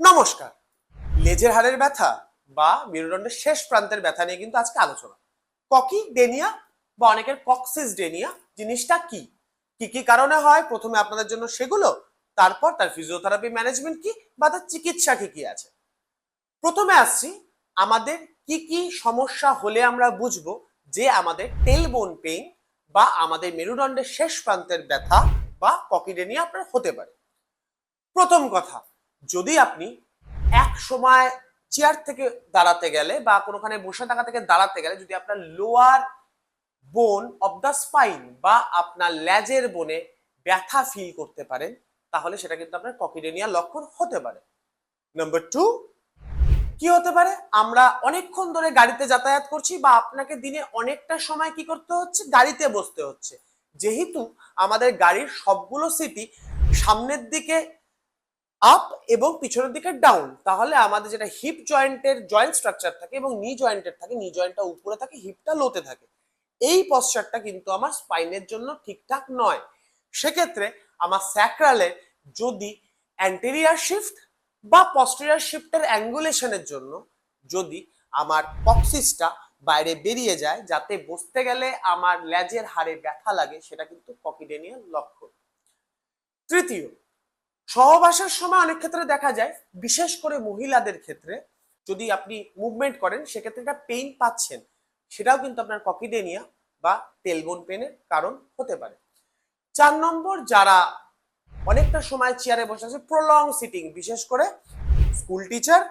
নমস্কার। লেজের হাড়ের ব্যথা বা মেরুদণ্ডের শেষ প্রান্তের ব্যথা নিয়ে কিন্তু আজকে আলোচনা। ককি ডেনিয়া বা অনেকের কক্সিস ডেনিয়া জিনিসটা কি? কি কি কারণে হয়? প্রথমে আপনাদের জন্য সেগুলো, তারপর তার ফিজিওথেরাপি ম্যানেজমেন্ট কি বা তার চিকিৎসা কি কি আছে? প্রথমে আসছি, আমাদের কি কি সমস্যা হলে আমরা বুঝব যে আমাদের টেল বোন পেইন বা আমাদের মেরুদণ্ডের শেষ প্রান্তের ব্যথা বা ককিডেনিয়া আপনার হতে পারে। প্রথম কথা যদি আপনি এক সময় চেয়ার থেকে দাঁড়াতে গেলে বা কোনোখানে বসে থাকা থেকে দাঁড়াতে গেলে, যদি আপনার লোয়ার বোন অফ দ্য স্পাইন বা আপনার ল্যাজের বোনে ব্যথা ফিল করতে পারেন, তাহলে সেটা কিন্তু আপনার ককিডেনিয়া লক্ষণ হতে পারে। নাম্বার টু কি হতে পারে? আমরা অনেকক্ষণ ধরে গাড়িতে যাতায়াত করছি বা আপনাকে দিনে অনেকটা সময় কি করতে হচ্ছে? গাড়িতে বসতে হচ্ছে। যেহেতু আমাদের গাড়ির সবগুলো সিটি সামনের দিকে আপ এবং পিছনের দিকে ডাউন তাহলে আমাদের যেটা হিপ জয়েন্টের জয়েন্ট স্ট্রাকচার থাকে এবং নি জয়েন্টের থাকে নি জয়েন্টটা উপরে থাকে হিপটা লোতে থাকে। এই পশ্চারটা কিন্তু আমার স্পাইনের জন্য ঠিকঠাক নয়। সেক্ষেত্রে আমার স্যাক্রালে যদি অ্যান্টেরিয়ার শিফট বা পস্টেরিয়ার শিফটের অ্যাঙ্গুলেশনের জন্য যদি আমার কক্সিসটা বাইরে বেরিয়ে যায়, যাতে বসতে গেলে আমার ল্যাজের হাড়ে ব্যথা লাগে, সেটা কিন্তু ককিডেনিয়ার লক্ষণ। তৃতীয় সহবাসের সময় অনেক ক্ষেত্রে দেখা যায়, বিশেষ করে মহিলাদের ক্ষেত্রে, যদি আপনি মুভমেন্ট করেন, সেক্ষেত্রে একটা পেইন পাচ্ছেন। সেটাও কিন্তু আপনার ককিডেনিয়া বা টেলবোন পেনের কারণ হতে পারে। চার নম্বর, যারা অনেকটা সময় চেয়ারে বসে আছে প্রলং সিটিং বিশেষ করে স্কুল টিচার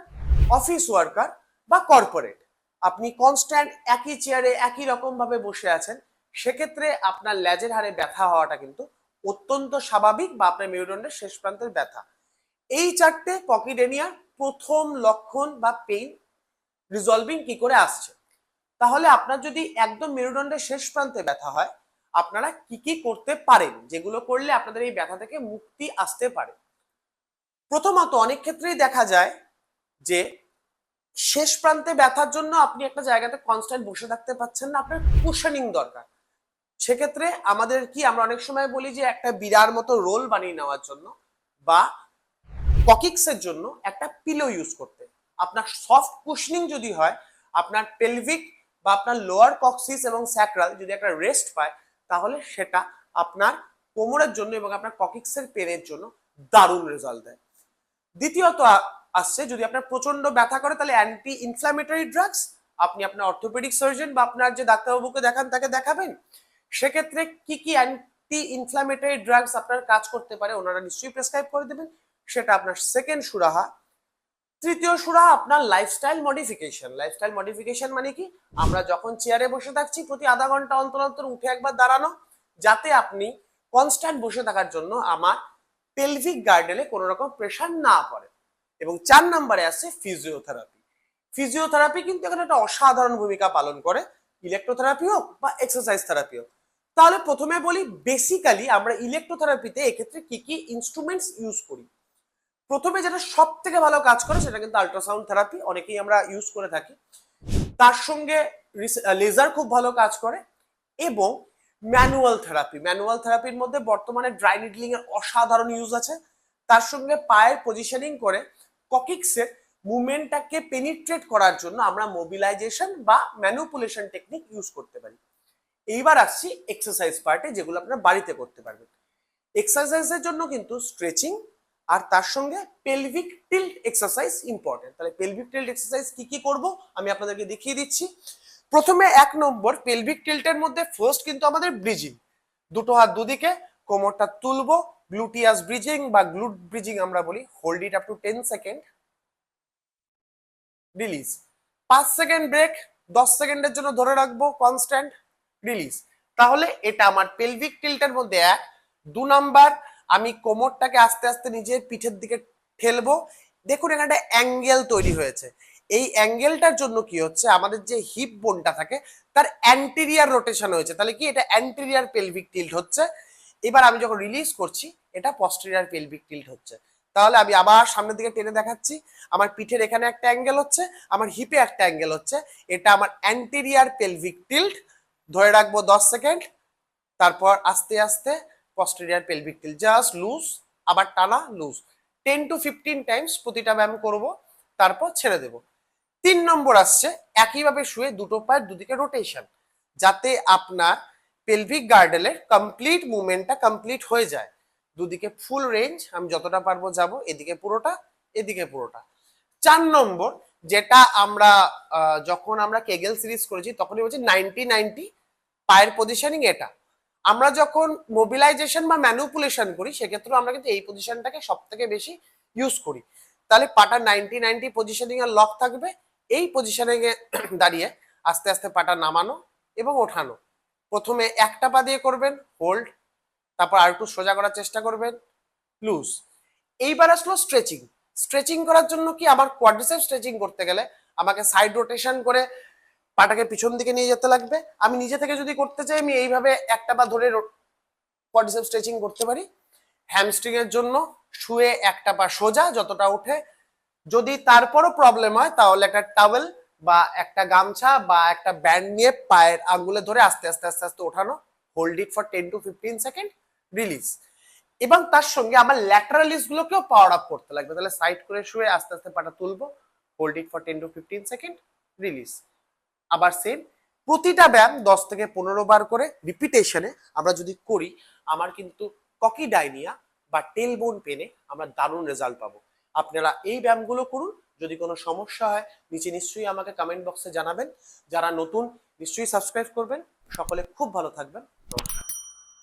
অফিস ওয়ার্কার বা কর্পোরেট আপনি কনস্ট্যান্ট একই চেয়ারে একই রকম ভাবে বসে আছেন, সেক্ষেত্রে আপনার ল্যাজের হারে ব্যথা হওয়াটা কিন্তু অত্যন্ত স্বাভাবিক বা আপনার মেরুদণ্ডের শেষ প্রান্তের ব্যথা। এই চারটে পকিডেনিয়ার প্রথম লক্ষণ বা পেইন রিজলভিং কি করে আসছে? তাহলে আপনার যদি একদম মেরুদণ্ডের শেষ প্রান্তে ব্যথা হয়, আপনারা কি কি করতে পারেন? যেগুলো করলে আপনাদের এই ব্যথা থেকে মুক্তি আসতে পারে। প্রথমত অনেক ক্ষেত্রেই দেখা যায় যে, শেষ প্রান্তে ব্যথার জন্য আপনি একটা জায়গাতে কনস্ট্যান্ট বসে থাকতে পারছেন না, আপনার কুশনিং দরকার। সেক্ষেত্রে আমাদের কি আমরা অনেক সময় বলি যে একটা বিড়ার মতো রোল বানিয়ে নেওয়ার জন্য বা ককিক্সের জন্য একটা পিলো ইউজ করতে। আপনার সফট কুশনিং যদি হয়, আপনার পেলভিক বা আপনার লোয়ার কক্সিস এবং স্যাক্রাল যদি একটা রেস্ট পায়, তাহলে সেটা আপনার কোমরের জন্য এবং আপনার ককিক্সের পেনের জন্য দারুণ রেজাল্ট দেয়। দ্বিতীয়ত আসছে যদি আপনার প্রচণ্ড ব্যথা করে, তাহলে অ্যান্টি ইনফ্ল্যামেটরি ড্রাগস আপনি আপনার অর্থোপেডিক সার্জন বা আপনার যে ডাক্তারবাবুকে দেখান, তাকে দেখাবেন। সেক্ষেত্রে কি কি অ্যান্টি ইনফ্ল্যামেটরি ড্রাগস আপনার কাজ করতে পারে ওনারা নিশ্চয়ই প্রেসক্রাইব করে দেবেন, সেটা আপনার সেকেন্ড সুরাহা। তৃতীয় সুরাহা আপনার লাইফস্টাইল মডিফিকেশন লাইফস্টাইল মডিফিকেশন মানে কি? আমরা যখন চেয়ারে বসে থাকছি, প্রতি আধা ঘণ্টা অন্তর অন্তর উঠে একবার দাঁড়ানো, যাতে আপনি কনস্ট্যান্ট বসে থাকার জন্য আমার পেলভিক গার্ডেলে কোনো রকম প্রেশার না পড়ে। এবং চার নম্বরে আছে ফিজিওথেরাপি ফিজিওথেরাপি কিন্তু এখানে একটা অসাধারণ ভূমিকা পালন করে। ইলেকট্রোথেরাপি হোক বা এক্সারসাইজ থেরাপি হোক। তাহলে প্রথমে বলি বেসিক্যালি আমরা ইলেকট্রোথেরাপিতে এক্ষেত্রে কি কি ইনস্ট্রুমেন্টস ইউজ করি? প্রথমে যেটা সব থেকে ভালো কাজ করে সেটা কিন্তু আল্ট্রাসাউন্ড থেরাপি অনেকেই আমরা ইউজ করে থাকি। তার সঙ্গে লেজার খুব ভালো কাজ করে এবং ম্যানুয়াল থেরাপি ম্যানুয়াল থেরাপির মধ্যে বর্তমানে ড্রাই নিডলিং এর অসাধারণ ইউজ আছে। তার সঙ্গে পায়ের পজিশনিং করে ককিক্সের মুভমেন্টটাকে পেনিট্রেট করার জন্য আমরা মোবিলাইজেশন বা ম্যানুপুলেশন টেকনিক ইউজ করতে পারি। এইবার আসছি এক্সারসাইজ পার্টে যেগুলো আপনারা বাড়িতে করতে পারবেন। এক্সারসাইজের জন্য কিন্তু স্ট্রেচিং আর তার সঙ্গে পেলভিক টিল্ট এক্সারসাইজ ইম্পর্টেন্ট তাহলে পেলভিক টিল্ট এক্সারসাইজ কি কি করব, আমি আপনাদেরকে দেখিয়ে দিচ্ছি। প্রথমে এক নম্বর পেলভিক টিল্টের মধ্যে ফার্স্ট কিন্তু আমাদের ব্রিজিং দুটো হাত দুদিকে, কোমরটা তুলবো গ্লুটিয়াস ব্রিজিং বা গ্লুট ব্রিজিং আমরা বলি। Hold it up to ten second release পাঁচ সেকেন্ড ব্রেক দশ সেকেন্ডের জন্য ধরে রাখব কনস্ট্যান্ট রিলিজ তাহলে এটা আমার পেলভিক টিল্টের মধ্যে এক। দু নাম্বার, আমি কোমরটাকে আস্তে আস্তে নিজের পিঠের দিকে ঠেলবো। দেখুন, এখানে একটা অ্যাঙ্গেল তৈরি হয়েছে। এই অ্যাঙ্গেলটার জন্য কি হচ্ছে? আমাদের যে হিপ বোনটা থাকে, তার অ্যান্টেরিয়ার রোটেশন হয়েছে। তাহলে কি এটা অ্যান্টেরিয়ার পেলভিক টিল্ট হচ্ছে? এবার আমি যখন রিলিজ করছি, এটা পস্টেরিয়ার পেলভিক টিল্ট হচ্ছে। তাহলে আমি আবার সামনের দিকে টেনে দেখাচ্ছি। আমার পিঠের এখানে একটা অ্যাঙ্গেল হচ্ছে, আমার হিপে একটা অ্যাঙ্গেল হচ্ছে। এটা আমার অ্যান্টেরিয়ার পেলভিক টিল্ট ধরে রাখব দশ সেকেন্ড। তারপর আস্তে আস্তে posterior pelvic tilt just loose আবার টানা loose ten to fifteen times প্রতিটা ব্যায়াম করব, তারপর ছেড়ে দেব। তিন নম্বর আসছে, একইভাবে শুয়ে দুটো পায়ের দুদিকে রোটেশন যাতে আপনার পেলভিক গার্ডেলের কমপ্লিট মুভমেন্টটা কমপ্লিট হয়ে যায়। দুদিকে ফুল রেঞ্জ আমি যতটা পারব যাব, এদিকে পুরোটা এদিকে পুরোটা। চার নম্বর, যেটা আমরা যখন আমরা কেগেল সিরিজ করেছি, তখনই বলছি নাইনটি নাইনটি পায়ের পজিশনিং এটা। আমরা যখন মোবিলাইজেশন বা ম্যানুপুলেশন করি সেক্ষেত্রে আমরা কিন্তু এই পজিশনটাকে সব থেকে বেশি ইউজ করি। তাহলে পাটা নাইনটি নাইনটি পজিশনিং এর লক থাকবে। এই পজিশনিং দাঁড়িয়ে আস্তে আস্তে পাটা নামানো এবং ওঠানো। প্রথমে একটা পা দিয়ে করবেন হোল্ড তারপর আর একটু সোজা করার চেষ্টা করবেন লুজ এইবার আসলো স্ট্রেচিং স্ট্রেচিং করার জন্য কি আমার কোয়াড্রিসেপ স্ট্রেচিং করতে গেলে আমাকে সাইড রোটেশন করে পাটাকে পিছন দিকে নিয়ে যেতে লাগবে। আমি নিজে থেকে যদি করতে চাই, আমি এইভাবে একটা পা ধরে কোয়াড্রিসেপ স্ট্রেচিং করতে পারি। হ্যামস্ট্রিং এর জন্য শুয়ে একটা পা সোজা যতটা ওঠে যদি তারপরও প্রবলেম হয়, তাহলে একটা টাওয়েল বা একটা গামছা বা একটা ব্যান্ড নিয়ে পায়ের আঙ্গুলে ধরে আস্তে আস্তে আস্তে আস্তে ওঠানো। Hold it for ten to fifteen second release এবং তার সঙ্গে আমার ল্যাটারালিস গুলোকেও পাওয়ার আপ করতে লাগবে। তাহলে সাইড করে শুয়ে আস্তে আস্তে পাটা তুলবো। Hold it for ten to fifteen second release আবার সেম প্রতিটা ব্যায়াম দশ থেকে পনেরো বার করে রিপিটেশনে আমরা যদি করি, আমার কিন্তু ককি ডাইনিয়া বা টেলবোন পেনে আমরা দারুণ রেজাল্ট পাবো। আপনারা এই ব্যায়ামগুলো করুন, যদি কোনো সমস্যা হয়, নিচে নিশ্চয়ই আমাকে কমেন্ট বক্সে জানাবেন। যারা নতুন, নিশ্চয়ই সাবস্ক্রাইব করবেন। সকলে খুব ভালো থাকবেন।